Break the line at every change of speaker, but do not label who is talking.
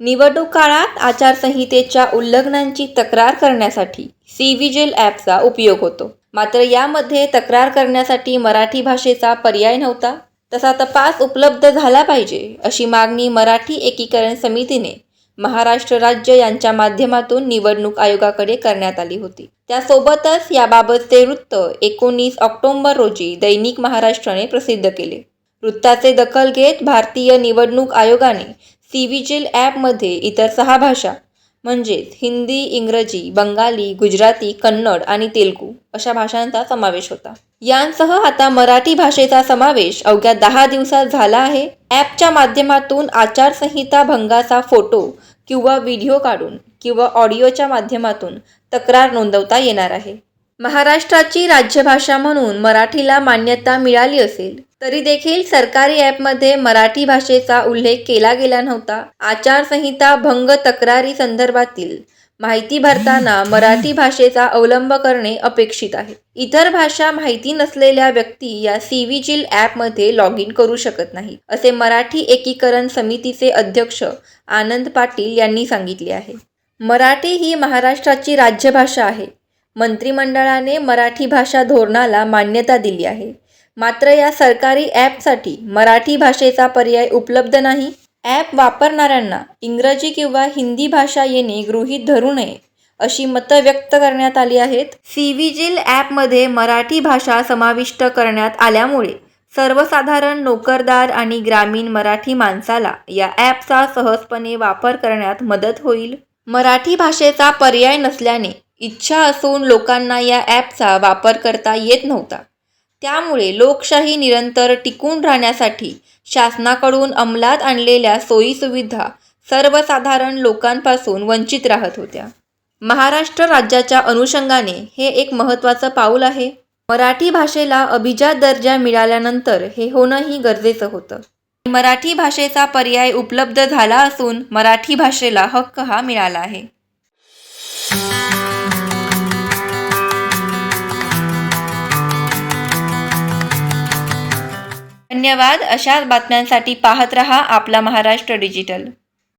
निवडणूक काळात आचारसंहितेच्या उल्लंघनांची तक्रार करण्यासाठी सी विजिल ॲपचा उपयोग होतो. मात्र यामध्ये तक्रार करण्यासाठी मराठी भाषेचा पर्याय नव्हता. तसा तपास उपलब्ध झाला पाहिजे अशी मागणी मराठी एकीकरण समितीने महाराष्ट्र राज्य यांच्या माध्यमातून निवडणूक आयोगाकडे करण्यात आली होती. त्यासोबतच याबाबतचे वृत्त एकोणीस ऑक्टोंबर रोजी दैनिक महाराष्ट्राने प्रसिद्ध केले. वृत्ताचे दखल घेत भारतीय निवडणूक आयोगाने सी विजिल ॲपमध्ये इतर सहा भाषा म्हणजेच हिंदी इंग्रजी बंगाली गुजराती कन्नड आणि तेलगू अशा भाषांचा समावेश होता. यांसह आता मराठी भाषेचा समावेश अवघ्या दहा दिवसात झाला आहे. ॲपच्या माध्यमातून आचारसंहिता भंगाचा फोटो किंवा व्हिडिओ काढून किंवा ऑडिओच्या माध्यमातून तक्रार नोंदवता येणार आहे. महाराष्ट्राची राज्यभाषा म्हणून मराठीला मान्यता मिळाली असेल तरी देखील सरकारी ॲपमध्ये मराठी भाषेचा उल्लेख केला गेला नव्हता. आचारसंहिता भंग तक्रारी संदर्भातील माहिती भरताना मराठी भाषेचा अवलंब करणे अपेक्षित आहे. इतर भाषा माहिती नसलेल्या व्यक्ती या सी विजिल ॲपमध्ये लॉग इन करू शकत नाही असे मराठी एकीकरण समितीचे अध्यक्ष आनंद पाटील यांनी सांगितले आहे. मराठी ही महाराष्ट्राची राज्यभाषा आहे. मंत्रिमंडळाने मराठी भाषा धोरणाला मान्यता दिली आहे. मात्र या सरकारी ॲपसाठी मराठी भाषेचा पर्याय उपलब्ध नाही. ॲप वापरणाऱ्यांना इंग्रजी किंवा हिंदी भाषा येणे गृहीत धरू नये अशी मतं व्यक्त करण्यात आली आहेत. सी ॲपमध्ये मराठी भाषा समाविष्ट करण्यात आल्यामुळे सर्वसाधारण नोकरदार आणि ग्रामीण मराठी माणसाला या ॲपचा सहजपणे वापर करण्यात मदत होईल. मराठी भाषेचा पर्याय नसल्याने इच्छा असून लोकांना या ॲपचा वापर करता येत नव्हता. त्यामुळे लोकशाही निरंतर टिकून राहण्यासाठी शासनाकडून अंमलात आणलेल्या सोयीसुविधा सर्वसाधारण लोकांपासून वंचित राहत होत्या. महाराष्ट्र राज्याच्या अनुषंगाने हे एक महत्त्वाचं पाऊल आहे. मराठी भाषेला अभिजात दर्जा मिळाल्यानंतर हे होणंही गरजेचं होतं. मराठी भाषेचा पर्याय उपलब्ध झाला असून मराठी भाषेला हक्क हा मिळाला आहे. धन्यवाद. अशाच बातम्यांसाठी पाहत रहा आपला महाराष्ट्र डिजिटल.